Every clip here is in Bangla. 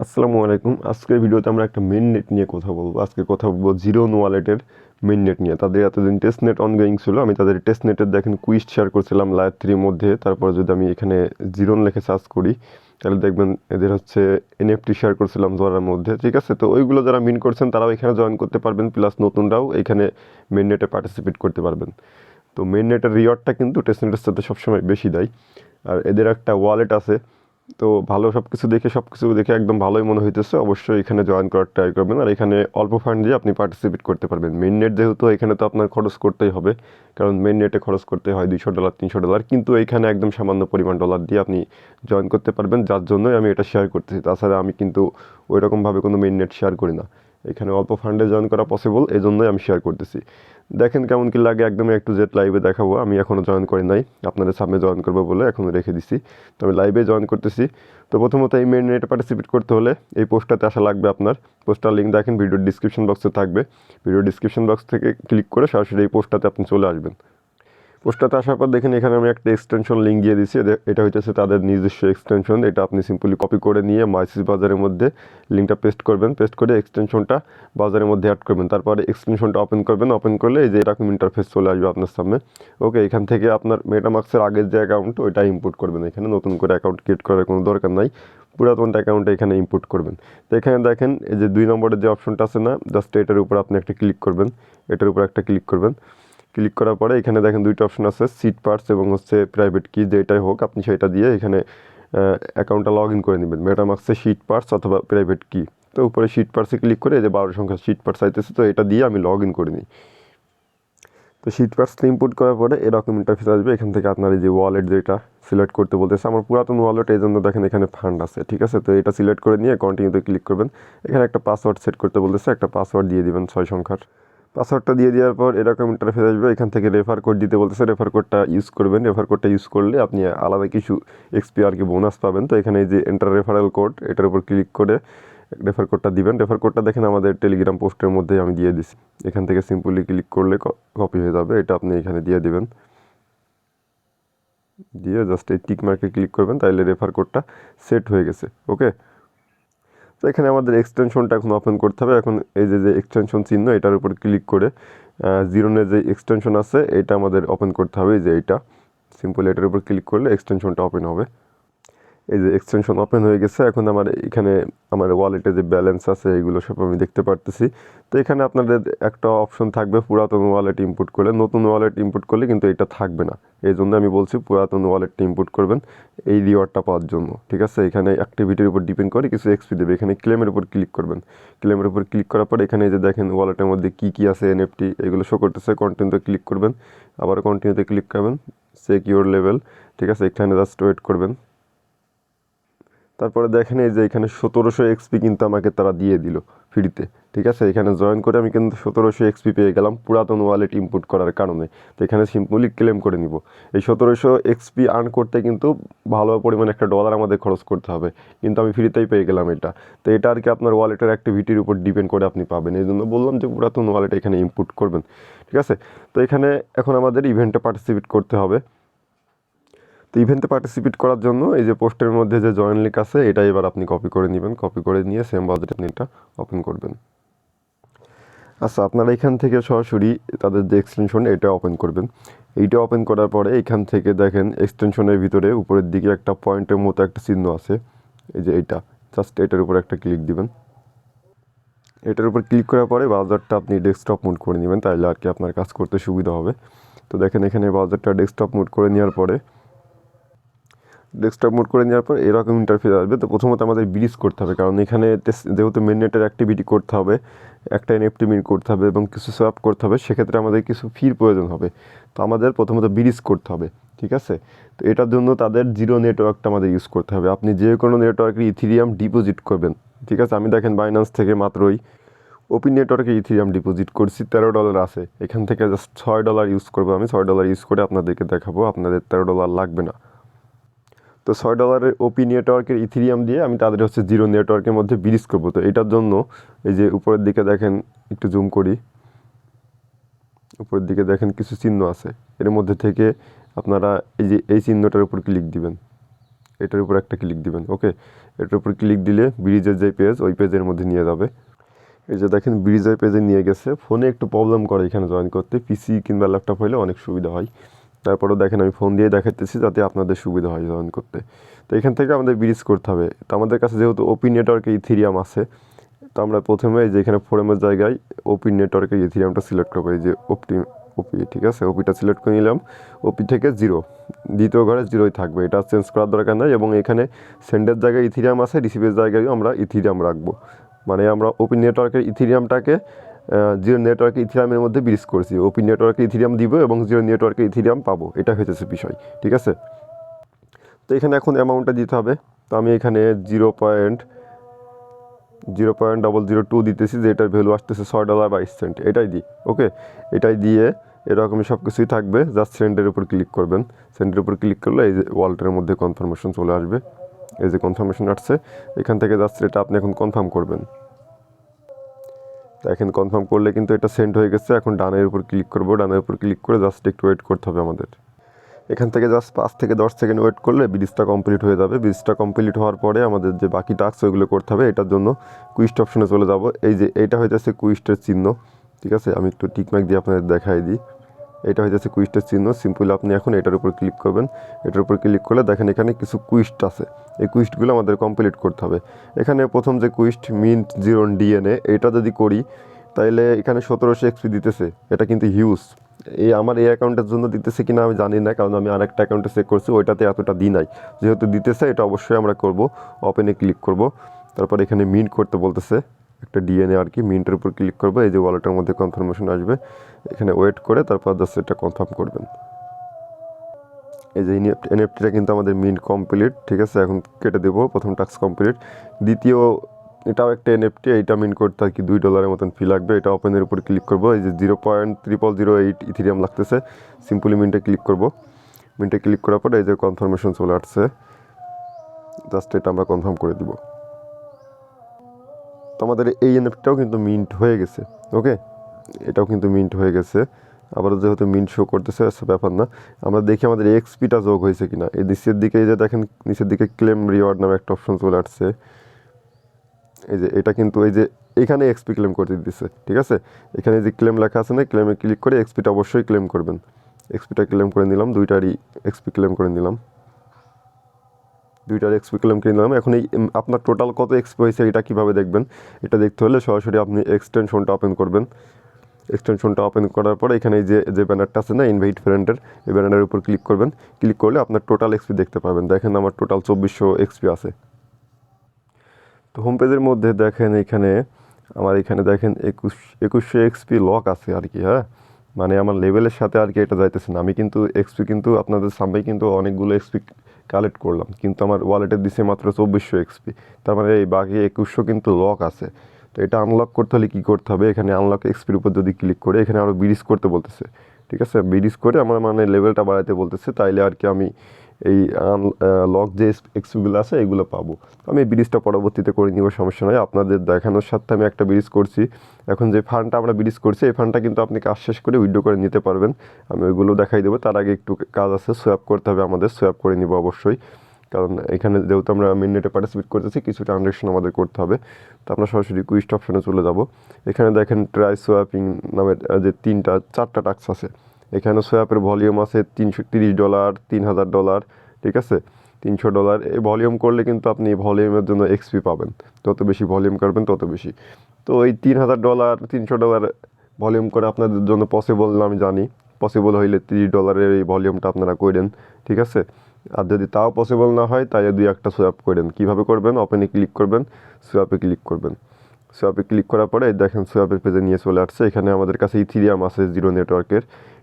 আসসালামু আলাইকুম। আজকের ভিডিওতে আমরা একটা মেন নেট নিয়ে কথা বলব। আজকে কথা বলব জিরো ওয়ালেটের মেন নেট নিয়ে। তাদের এতদিন টেস্ট নেট অনগোয়িং ছিল। আমি তাদের টেস্ট নেটের দেখেন কুইজ শেয়ার করছিলাম লাইভ থ্রির মধ্যে। তারপর যদি আমি এখানে জিরোন লেখে সার্চ করি, তাহলে দেখবেন এদের হচ্ছে এনএফটি শেয়ার করছিলাম জোয়ারের মধ্যে। ঠিক আছে? তো ওইগুলো যারা মিন করছেন, তারাও এখানে জয়েন করতে পারবেন। প্লাস নতুনরাও এখানে মেন নেটে পার্টিসিপেট করতে পারবেন। তো মেন নেটের রিওয়ার্ডটা কিন্তু টেস্ট নেটের সাথে সবসময় বেশি দেয়। আর এদের একটা ওয়ালেট আছে তো ভালো সব কিছু দেখে সব কিছু দেখে একদম ভালোই মনে হইতেছে। অবশ্যই এখানে জয়েন করার ট্রাই করবেন। আর এখানে অল্প ফান্ড দিয়ে আপনি পার্টিসিপেট করতে পারবেন। মেন নেট যেহেতু এখানে তো আপনার খরচ করতেই হবে। কারণ মেন নেটে খরচ করতে হয় দুইশো ডলার তিনশো ডলার কিন্তু এখানে একদম সামান্য পরিমাণ ডলার দিয়ে আপনি জয়েন করতে পারবেন। যার জন্যই আমি এটা শেয়ার করতেছি। তাছাড়া আমি কিন্তু ওইরকমভাবে কোনো মেন নেট শেয়ার করি না। এখানে অল্প ফান্ডে জয়েন করা পসিবল এই জন্যই আমি শেয়ার করতেছি। দেখেন কেমন কি লাগে, একদমই একটু জেট লাইভে দেখাবো। আমি এখনও জয়েন করি নাই, আপনাদের সামনে জয়েন করব বলে এখনও রেখে দিছি। তো আমি লাইভে জয়েন করতেছি। তো প্রথমত এই মেন নেটে পার্টিসিপেট করতে হলে এই পোস্টটাতে আসা লাগবে আপনার। পোস্টটার লিঙ্ক দেখেন ভিডিওর ডিসক্রিপশন বক্সে থাকবে। ভিডিও ডিসক্রিপশন বক্স থেকে ক্লিক করে সরাসরি এই পোস্টটাতে আপনি চলে আসবেন। পোস্টটাতে আসার পর দেখেন এখানে আমি একটা এক্সটেনশন লিঙ্ক দিয়ে দিচ্ছি এটা হইতেছে তাদের নিজস্ব এক্সটেনশন এটা আপনি সিম্পলি কপি করে নিয়ে মাইসিস বাজারের মধ্যে লিঙ্কটা পেস্ট করবেন। পেস্ট করে এক্সটেনশনটা বাজারের মধ্যে অ্যাড করবেন। তারপরে এক্সটেনশনটা ওপেন করবেন। ওপেন করলে এই যে এরকম ইন্টারফেস চলে আসবে আপনার সামনে। ওকে এখান থেকে আপনার মেটামাক্সের আগের যে অ্যাকাউন্ট ওইটা ইম্পোর্ট করবেন এখানে। নতুন করে অ্যাকাউন্ট ক্রিয়েট করার কোনো দরকার নাই। পুরাতন অ্যাকাউন্টটা এখানে ইম্পোর্ট করবেন। তো এখানে দেখেন এই যে দুই নম্বরের যে অপশনটা আছে না জাস্ট এটার উপর আপনি একটা ক্লিক করবেন। এটার উপর একটা ক্লিক করবেন। ক্লিক করার পরে এখানে দেখেন দুইটা অপশন আছে সিট পার্টস এবং হচ্ছে প্রাইভেট কি যেটাই হোক, আপনি সেটা দিয়ে এখানে অ্যাকাউন্টটা লগ ইন করে নেবেন। মেটামাক্সে শিট পার্টস অথবা প্রাইভেট কি তো উপরে শিট পার্টসে ক্লিক করে যে বারো সংখ্যা শিট পার্টস আইতেছে তো এটা দিয়ে আমি লগ ইন করে নিই। তো শিট পার্টসটা ইম্পোর্ট করার পরে এরকম ইন্টারফেস আসবে, এখান থেকে আপনার এই যে ওয়ালেট যেটা সিলেক্ট করতে বলতেছে। আমার পুরাতন ওয়ালেট এই জন্য দেখেন এখানে ফান্ড আছে, ঠিক আছে? তো এটা সিলেক্ট করে নিয়ে কন্টিনিউতে ক্লিক করবেন। এখানে একটা পাসওয়ার্ড সেট করতে বলতেছে, একটা পাসওয়ার্ড দিয়ে দিবেন ছয় সংখ্যার। পাসওয়ার্ডটা দিয়ে দেওয়ার পর এরকম ইন্টারফেস আসবে, এখান থেকে রেফার কোড দিতে বলতেছে রেফার কোডটা ইউজ করবেন। রেফার কোডটা ইউজ করলে আপনি আলাদা কিছু এক্সপি আর কি বোনাস পাবেন। তো এখানে যে এন্টার রেফারেল কোড এটার উপর ক্লিক করে রেফার কোডটা দিবেন। রেফার কোডটা দেখেন আমাদের টেলিগ্রাম পোস্টের মধ্যেই আমি দিয়ে দিছি। এখান থেকে সিম্পলি ক্লিক করলে কপি হয়ে যাবে। এটা আপনি এখানে দিয়ে দিবেন। দিয়ে জাস্ট এই টিক মার্কে ক্লিক করবেন তাহলে রেফার কোডটা সেট হয়ে গেছে। ওকে তো এখানে আমাদের এক্সটেনশনটা এখন ওপেন করতে হবে। এখন এই যে যে এক্সটেনশন চিহ্ন, এটার উপর ক্লিক করে জিরোনের যে এক্সটেনশন আছে, এটা আমাদের ওপেন করতে হবে। এই যে এইটা সিম্পল এটার উপর ক্লিক করলে এক্সটেনশনটা ওপেন হবে। এই যে এক্সটেনশন ওপেন হয়ে গেছে, এখন আমার এখানে আমার ওয়ালেটে যে ব্যালেন্স আছে, এগুলো সব আমি দেখতে পারতেছি। তো এখানে আপনাদের একটা অপশন থাকবে পুরাতন ওয়ালেট ইনপুট করলে। নতুন ওয়ালেট ইনপুট করলে কিন্তু এটা থাকবে না। এই জন্য আমি বলছি পুরাতন ওয়ালেটটা ইনপুট করবেন এই রিওয়ার্ডটা পাওয়ার জন্য, ঠিক আছে? এখানে অ্যাক্টিভিটির উপর ডিপেন্ড করে কিছু এক্সপি দেবে। এখানে ক্লেমের উপর ক্লিক করবেন। ক্লেমের উপর ক্লিক করার পর এখানে যে দেখেন ওয়ালেটের মধ্যে কী কী আছে এনএফটি এগুলো শো করতেছে। কন্টিনিউতে ক্লিক করবেন। আবার কন্টিনিউতে ক্লিক করবেন। সেকিউর লেভেল ঠিক আছে? এখানে জাস্ট ওয়েট করবেন। তারপরে দেখেন এই যে এখানে সতেরোশো এক্সপি কিন্তু আমাকে তারা দিয়ে দিল ফ্রিতে, ঠিক আছে? এখানে জয়েন করে আমি কিন্তু সতেরোশো এক্সপি পেয়ে গেলাম পুরাতন ওয়ালেট ইনপুট করার কারণে। তো এখানে সিম্পলি ক্লেম করে নিব। এই সতেরোশো এক্সপি আর্ন করতে কিন্তু ভালো পরিমাণে একটা ডলার আমাদের খরচ করতে হবে। কিন্তু আমি ফ্রিতেই পেয়ে গেলাম এটা। তো এটা আর কি আপনার ওয়ালেটের অ্যাক্টিভিটির উপর ডিপেন্ড করে আপনি পাবেন। এই জন্য বললাম যে পুরাতন ওয়ালেট এখানে ইম্পোর্ট করবেন, ঠিক আছে? তো এখানে এখন আমাদের ইভেন্টে পার্টিসিপেট করতে হবে। তো ইভেন্টে পার্টিসিপেট করার জন্য এই যে পোস্টের মধ্যে যে জয়েন লিঙ্ক আছে, এটা এবার আপনি কপি করে নেবেন। কপি করে নিয়ে সেম বাজেট আপনি এটা ওপেন করবেন। আচ্ছা আপনারা এখান থেকে সরাসরি তাদের যে এক্সটেনশন এটা ওপেন করবেন। এইটা ওপেন করার পরে এখান থেকে দেখেন এক্সটেনশনের ভিতরে উপরের দিকে একটা পয়েন্টের মতো একটা চিহ্ন আছে। এই যে এইটা জাস্ট এটার উপর একটা ক্লিক দিবেন। এটার উপর ক্লিক করার পরে ব্রাউজারটা আপনি ডেস্কটপ মোড করে নেবেন, তাহলে আর কি আপনার কাজ করতে সুবিধা হবে। তো দেখেন এখানে ব্রাউজারটা ডেস্কটপ মোড করে নেওয়ার পরে ডেস্কটপ মোড করে নেওয়ার পর এরকম ইন্টারফেস আসবে। তো প্রথমত আমাদের ব্রিজ করতে হবে, কারণ এখানে যেহেতু নেটের অ্যাক্টিভিটি করতে হবে, একটা এনএফটি মিন করতে হবে এবং কিছু সোয়াপ করতে হবে, সেক্ষেত্রে আমাদের কিছু ফির প্রয়োজন হবে। তো আমাদের প্রথমত ব্রিজ করতে হবে, ঠিক আছে? তো এটার জন্য তাদের জিরো নেটওয়ার্কটা আমাদের ইউজ করতে হবে। আপনি যে কোনো নেটওয়ার্কে ইথিরিয়াম ডিপোজিট করবেন, ঠিক আছে? আমি দেখেন বাইন্যান্স থেকে মাত্রই ওপেন নেটওয়ার্কে ইথিরিয়াম ডিপোজিট করছি, তেরো ডলার আছে। এখান থেকে জাস্ট ছয় ডলার ইউজ করব আমি। ছয় ডলার ইউজ করে আপনাদেরকে দেখাবো, আপনাদের তেরো ডলার লাগবে না। তো ছয় ডলারের ওপি নেটওয়ার্কের ইথিরিয়াম দিয়ে আমি তাদের হচ্ছে জিরো নেটওয়ার্কের মধ্যে ব্রিজ করব। তো এটার জন্য এই যে উপরের দিকে দেখেন, একটু জুম করি। উপরের দিকে দেখেন কিছু চিহ্ন আছে। এর মধ্যে থেকে আপনারা এই যে এই চিহ্নটার উপর ক্লিক দিবেন। এটার উপর একটা ক্লিক দিবেন ওকে এটার উপর ক্লিক দিলে ব্রিজের যে পেজ ওই পেজের মধ্যে নিয়ে যাবে। এই যে দেখেন, ব্রিজের পেজে নিয়ে গেছে। ফোনে একটু প্রবলেম করে এখানে জয়েন করতে। পিসি কিংবা ল্যাপটপ হলে অনেক সুবিধা হয়। তারপরেও দেখেন আমি ফোন দিয়ে দেখাতেছি যাতে আপনাদের সুবিধা হয় জয়েন করতে। তো এখান থেকে আমাদের ব্রিজ করতে হবে। তো আমাদের কাছে যেহেতু ওপি নেটওয়ার্কে ইথিরিয়াম আছে, তো আমরা প্রথমে যে এখানে ফোরামের জায়গায় ওপি নেটওয়ার্কে ইথিরিয়ামটা সিলেক্ট করব। এই যে ওপি ওপি ঠিক আছে? ওপিটা সিলেক্ট করে নিলাম। ওপি থেকে জিরো দ্বিতীয় ঘরে জিরোই থাকবে। এটা চেঞ্জ করার দরকার নাই এবং এখানে সেন্ডের জায়গায় ইথিরিয়াম আছে রিসিভের জায়গায়ও আমরা ইথিরিয়াম রাখব। মানে আমরা ওপি নেটওয়ার্কের ইথিরিয়ামটাকে জিরো নেটওয়ার্কে ইথিরিয়ামের মধ্যে ব্রিজ করছি। ওপি নেটওয়ার্কে ইথিরিয়াম দিব এবং জিরো নেটওয়ার্কে ইথিরিয়াম পাবো। এটা হয়েছে বিষয়, ঠিক আছে? তো এখানে এখন অ্যামাউন্টটা দিতে হবে। তো আমি এখানে zero point zero point double zero two দিতেছি, যে এটার ভ্যালু আসতেছে ছয় ডলার বাইশ সেন্ট এটাই দিই ওকে এটাই দিয়ে এরকমই সব কিছুই থাকবে জাস্ট সেন্টের উপর ক্লিক করবেন। সেন্টের উপর ক্লিক করলে এই যে ওয়ালটের মধ্যে কনফার্মেশন চলে আসবে। এই যে কনফার্মেশন আসছে, এখান থেকে জাস্ট এটা আপনি এখন কনফার্ম করবেন। তো এখন কনফার্ম করলে কিন্তু এটা সেন্ড হয়ে গেছে। এখন ডানের উপর ক্লিক করব। ডানের উপর ক্লিক করে জাস্ট একটু ওয়েট করতে হবে আমাদের। এখান থেকে জাস্ট পাঁচ থেকে দশ সেকেন্ড ওয়েট করলে ব্রিজটা কমপ্লিট হয়ে যাবে। ব্রিজটা কমপ্লিট হওয়ার পরে আমাদের যে বাকি টাস্ক ওইগুলো করতে হবে, এটার জন্য কুইস্ট অপশনে চলে যাব। এই যে, এটা হয়ে যাচ্ছে কুইস্টের চিহ্ন। ঠিক আছে? আমি একটু টিকমার্ক দিয়ে আপনাদের দেখাই দিই। এটা হইতেছে কুইস্টের চিহ্ন। সিম্পল আপনি এখন এটার উপর ক্লিক করবেন। এটার উপর ক্লিক করলে দেখেন এখানে কিছু কুইস্ট আছে। এই কুইস্টগুলো আমাদের কমপ্লিট করতে হবে। এখানে প্রথম যে কুইস্ট মিন্ট জিরো ডিএনএ এটা যদি করি, তাইলে এখানে সতেরোশো এক্সপি দিতেছে। এটা কিন্তু হিউজ এই আমার এই অ্যাকাউন্টের জন্য দিতেছে কিনা আমি জানি না, কারণ আমি আরেকটা অ্যাকাউন্টে চেক করছি, ওইটাতে এতটা দিই নাই। যেহেতু দিতেছে, এটা অবশ্যই আমরা করব। ওপেনে ক্লিক করব। তারপর এখানে মিন্ট করতে বলতেছে। একটা ডিএনএ আর কি মিন্টের উপর ক্লিক করব, এই যে ওয়ালেটের মধ্যে কনফার্মেশন আসবে, এখানে ওয়েট করে তারপর জাস্ট এটা কনফার্ম করবেন। এই যে এনএফটিটা কিন্তু আমাদের মিন্ট কমপ্লিট ঠিক আছে? এখন কেটে দেবো, প্রথম টাস্ক কমপ্লিট দ্বিতীয়, এটাও একটা এনএফটি এইটা মিন করতে আর কি দুই ডলারের মতন ফি লাগবে। এটা ওপেনের উপর ক্লিক করব, এই যে zero point triple zero eight Ethereum লাগতেছে সিম্পলি মিন্টে ক্লিক করব। মিন্টে ক্লিক করার পরে এই যে কনফার্মেশন চলে আসছে জাস্ট এটা আমরা কনফার্ম করে দিব। আমাদের এই এনএফটিটাও কিন্তু মিন্ট হয়ে গেছে ওকে এটাও কিন্তু মিন্ট হয়ে গেছে। আবার যেহেতু মিন্ট শো করতেছে সে ব্যাপার না। আমরা দেখি আমাদের এক্সপিটা যোগ হয়েছে কিনা। এই নিচের দিকে, এই যে দেখেন, নিচের দিকে ক্লেম রিওয়ার্ড নামে একটা অপশন চলে আসছে। এই যে, এটা কিন্তু এই যে, এখানে এক্সপি ক্লেম করতে দিচ্ছে ঠিক আছে? এখানে যে ক্লেম লেখা আছে না ক্লেমে ক্লিক করে এক্সপিটা অবশ্যই ক্লেম করবেন। এক্সপিটা ক্লেম করে নিলাম, দুইটারই এক্সপি ক্লেম করে নিলাম। দুইটার এক্সপি ক্লেম করে নিলাম এখন এই আপনার টোটাল কত এক্সপি হয়েছে এটা কীভাবে দেখবেন? এটা দেখতে হলে সরাসরি আপনি এক্সটেনশনটা ওপেন করবেন। এক্সটেনশনটা ওপেন করার পরে এখানে যে যে ব্যানারটা আছে না ইনভাইট ফ্রেন্ডের এই ব্যানারের উপর ক্লিক করবেন। ক্লিক করলে আপনার টোটাল এক্সপি দেখতে পাবেন। দেখেন আমার টোটাল চব্বিশশো এক্সপি আছে। তো হোম পেজের মধ্যে দেখেন এখানে, আমার এখানে দেখেন একুশ, একুশশো এক্সপি লক আছে আর কি হ্যাঁ? মানে আমার লেভেলের সাথে আর কি এটা যাইতেছে না। আমি কিন্তু এক্সপি কিন্তু আপনাদের সামনে কিন্তু অনেকগুলো এক্সপি কালেক্ট করলাম। কিন্তু আমার ওয়ালেটে দিছে মাত্র চব্বিশশো এক্সপি তার মানে এই বাকি একুশশো কিন্তু লক আছে। তো এটা আনলক করতে হলে কী করতে হবে? এখানে আনলক এক্সপির উপর যদি ক্লিক করে, এখানে আরও ব্রিজ করতে বলতেছে। ঠিক আছে? ব্রিজ করে আমার মানে লেভেলটা বাড়াতে বলতেছে, তাইলে আর কি আমি এই লক যে এক্সপিগুলো আছে, এগুলো পাবো। আমি এই ব্রিজটা পরবর্তীতে করে নিব, সমস্যা নয় আপনাদের দেখানোর সাথে আমি একটা ব্রিজ করছি। এখন যে ফান্ডটা আমরা ব্রিজ করছি, এই ফান্ডটা কিন্তু আপনি কাজ শেষ করে উইড্রো করে নিতে পারবেন। আমি ওইগুলো দেখাই দেবো। তার আগে একটু কাজ আছে সোয়াপ করতে হবে আমাদের। সোয়াপ করে নিব অবশ্যই। কারণ এখানে যেহেতু আমরা মিনিটে পার্টিসিপেট করতেছি, কিছু ট্রানজ্যাকশন আমাদের করতে হবে। তো আমরা সরাসরি কুইস্ট অপশনে চলে যাব। এখানে দেখেন ট্রাই সোয়াপিং নামের যে তিনটা, চারটা টাক্স আছে। এখানে সোয়াপের ভলিউম আছে তিনশো তিরিশ ডলার তিন হাজার ডলার, ঠিক আছে? তিনশো ডলার। এই ভলিউম করলে কিন্তু আপনি ভলিউমের জন্য এক্সপি পাবেন। যত বেশি ভলিউম করবেন, তত বেশি। তো এই তিন হাজার ডলার, তিনশো ডলার ভলিউম করে আপনাদের জন্য পসিবল না আমি জানি। পসিবল হইলে তিরিশ ডলারের এই ভলিউমটা আপনারা করেন ঠিক আছে? আর যদি তাও পসিবল না হয়, তাহলে দুই একটা সোয়াপ করেন কীভাবে করবেন? ওপেনে ক্লিক করবেন, সোয়াপে ক্লিক করবেন। সোয়াপে ক্লিক করার পরে দেখেন সোয়াপের পেজে নিয়ে চলে আসছে। এখানে আমাদের কাছে ইথিরিয়াম আছে জিরো নেটওয়ার্কের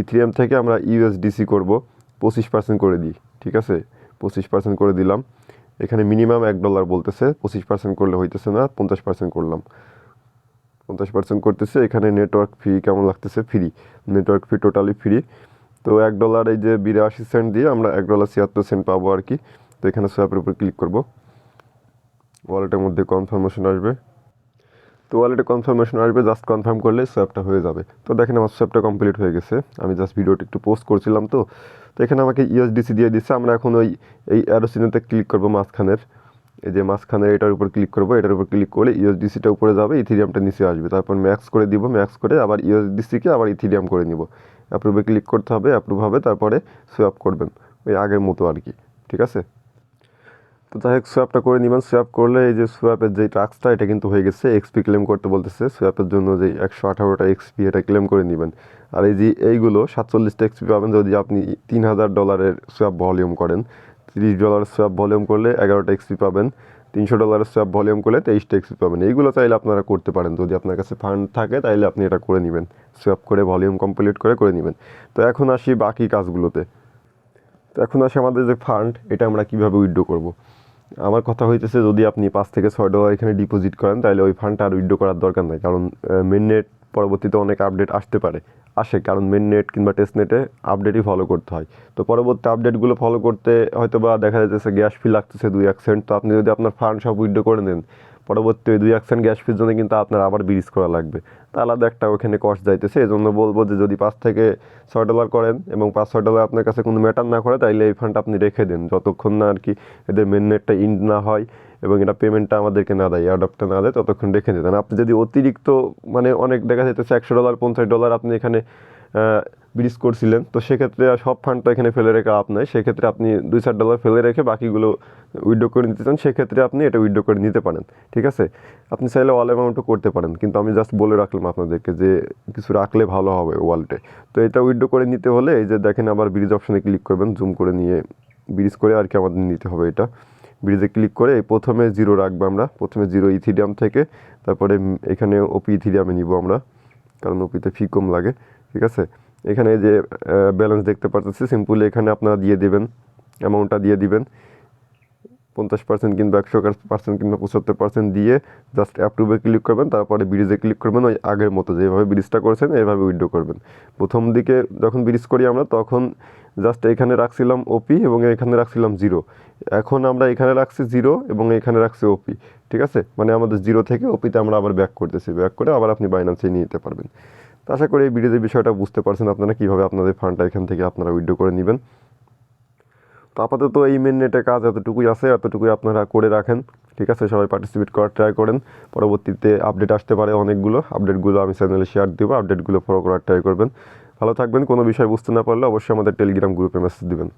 ইথিরিয়াম থেকে আমরা ইউএসডিসি করব, পঁচিশ পার্সেন্ট করে দিই, ঠিক আছে? পঁচিশ পার্সেন্ট করে দিলাম। এখানে মিনিমাম এক ডলার বলতেছে, পঁচিশ পার্সেন্ট করলে হইতেছে না, পঞ্চাশ পার্সেন্ট করলাম। পঞ্চাশ পার্সেন্ট করতেছে, এখানে নেটওয়ার্ক ফি কেমন লাগতেছে? Free network fee totally free তো এক ডলার এই যে বিরাশি সেন্ট দিয়ে আমরা এক ডলার ছিয়াত্তর সেন্ট পাবো আর কি। তো এখানে সোয়াপের উপর ক্লিক করব। ওয়ালেটের মধ্যে কনফার্মেশন আসবে। তো ওয়ালেটে কনফার্মেশন আসবে জাস্ট কনফার্ম করলে সোয়াপটা হয়ে যাবে। তো দেখেন আমার সোয়াপটা কমপ্লিট হয়ে গেছে। আমি জাস্ট ভিডিওটা একটু পোস্ট করছিলাম তো। তো এখানে আমাকে ইউএসডিসি দিয়ে দিচ্ছে। আমরা এখন ওই, এই অ্যারোসিনেতে ক্লিক করব মাঝখানের। এই যে মাঝখানের এটার উপর ক্লিক করব, এটার উপর ক্লিক করলে ইউএসডিসিটা উপরে যাবে ইথিরিয়ামটা নিচে আসবে। তারপর ম্যাক্স করে দিব ম্যাক্স করে আবার ইউএসডিসিকে আবার ইথিরিয়াম করে নিব। অ্যাপ্রুভে ক্লিক করতে হবে অ্যাপ্রুভ হবে, তারপরে সোয়াপ করবেন। ওই আগের মতো আর কি, ঠিক আছে? তো যাই হোক সোয়াপটা করে নেবেন। সোয়াপ করলে এই যে সোয়াপের যে টাস্কটা, এটা কিন্তু হয়ে গেছে। এক্সপি ক্লেম করতে বলতেছে। সোয়াপের জন্য যে একশো আঠারোটা এক্সপি এটা ক্লেম করে নেবেন। আর এই যে এইগুলো সাতচল্লিশটা এক্সপি পাবেন যদি আপনি তিন হাজার ডলারের সোয়াপ ভলিউম করেন। তিরিশ ডলারের সোয়াপ ভলিউম করলে এগারোটা এক্সপি পাবেন। তিনশো ডলারের সোয়াপ ভলিউম করলে তেইশটা এক্সপি পাবেন। এইগুলো চাইলে আপনারা করতে পারেন। যদি আপনার কাছে ফান্ড থাকে, তাইলে আপনি এটা করে নেবেন। সোয়াপ করে ভলিউম কমপ্লিট করে করে নেবেন। তো এখন আসি বাকি কাজগুলোতে। তো এখন আসে আমাদের যে ফান্ড এটা আমরা কীভাবে উইথড্র করব? আমার কথা হইতেছে যদি আপনি পাঁচ থেকে ছয় ডলার এখানে ডিপোজিট করেন, তাহলে ওই ফান্ডটা আর উইথড্র করার দরকার নাই। কারণ মেন নেট পরবর্তীতে অনেক আপডেট আসতে পারে, আসে। কারণ মেন নেট কিংবা টেস্ট নেটে আপডেটই ফলো করতে হয়। তো পরবর্তী আপডেটগুলো ফলো করতে হয়তো বা দেখা যাচ্ছে গ্যাস ফি লাগতেছে দুই এক সেন্ট তো আপনি যদি আপনার ফান্ড সব উইথড্র করে নেন পরবর্তী ওই দুই অ্যাকশন গ্যাস ফির জন্য কিন্তু আপনার আবার ব্রিজ করা লাগবে। তা আলাদা একটা ওখানে কস্ট যাইতেছে এই জন্য বলব যে যদি পাঁচ থেকে ছয় ডলার করেন এবং পাঁচ ছয় ডলার আপনার কাছে কোনো ম্যাটার না করে, তাইলে এই ফান্ডটা আপনি রেখে দিন। যতক্ষণ না আর কি এদের মেন নেটটা ইন্ড না হয় এবং এটা পেমেন্টটা আমাদেরকে না দেয় অ্যাডপ্টটা না দেয়, ততক্ষণ রেখে দিতেন। আপনি যদি অতিরিক্ত মানে অনেক দেখা যেতেছে একশো ডলার পঞ্চাশ ডলার আপনি এখানে ব্রিজ করছিলেন। তো সেক্ষেত্রে সব ফান্ডটা এখানে ফেলে রেখে আপ নয় সেক্ষেত্রে আপনি দুই চার ডলার ফেলে রেখে বাকিগুলো উইড্রো করে নিতে চান, সেক্ষেত্রে আপনি এটা উইথড্র করে নিতে পারেন। ঠিক আছে? আপনি চাইলে অল অ্যামাউন্টও করতে পারেন। কিন্তু আমি জাস্ট বলে রাখলাম আপনাদেরকে যে কিছু রাখলে ভালো হবে ওয়ালেটে তো এটা উইথড্র করে নিতে হলে এই যে দেখেন আবার ব্রিজ অপশানে ক্লিক করবেন জুম করে নিয়ে ব্রিজ করে আর কি আমাদের নিতে হবে এটা। ব্রিজে ক্লিক করে প্রথমে জিরো রাখব আমরা। প্রথমে জিরো ইথিডিয়াম থেকে, তারপরে এখানে ওপি ইথিডিয়ামে নিব আমরা, কারণ ওপিতে ফি কম লাগে। ঠিক আছে? এখানে যে ব্যালেন্স দেখতে পাচ্ছি সিম্পলি এখানে আপনারা দিয়ে দেবেন অ্যামাউন্টটা দিয়ে দিবেন। পঞ্চাশ পার্সেন্ট কিংবা একশো পার্সেন্ট কিংবা পঁচাত্তর পার্সেন্ট দিয়ে জাস্ট অ্যাপ্রুভে ক্লিক করবেন, তারপরে ব্রিজে ক্লিক করবেন, ওই আগের মতো যেভাবে ব্রিজটা করেছেন এইভাবে উইথড্র করবেন। প্রথম দিকে যখন ব্রিজ করি আমরা, তখন জাস্ট এখানে রাখছিলাম ওপি এবং এখানে রাখছিলাম জিরো এখন আমরা এখানে রাখছি জিরো এবং এখানে রাখছি ওপি ঠিক আছে? মানে আমাদের জিরো থেকে ওপিতে আমরা আবার ব্যাক করতেছি। ব্যাক করে আবার আপনি বাইন্যান্সে নিয়ে নিতে পারবেন। তো আশা করি এই ভিডিওতে বিষয়টা বুঝতে পারছেন আপনারা কীভাবে আপনাদের ফান্ডটা এখান থেকে আপনারা উইড্রো করে নেবেন। তো আপাতত এই মেন নেটে কাজ এতটুকুই আছে, এতটুকুই আপনারা করে রাখেন, ঠিক আছে? সবাই পার্টিসিপেট করার ট্রাই করেন। পরবর্তীতে আপডেট আসতে পারে অনেকগুলো। আপডেটগুলো আমি চ্যানেলে শেয়ার দেবো আপডেটগুলো ফলো করার ট্রাই করবেন। ভালো থাকবেন, কোনো বিষয় বুঝতে না পারলে অবশ্যই আমাদের টেলিগ্রাম গ্রুপে মেসেজ দিবেন।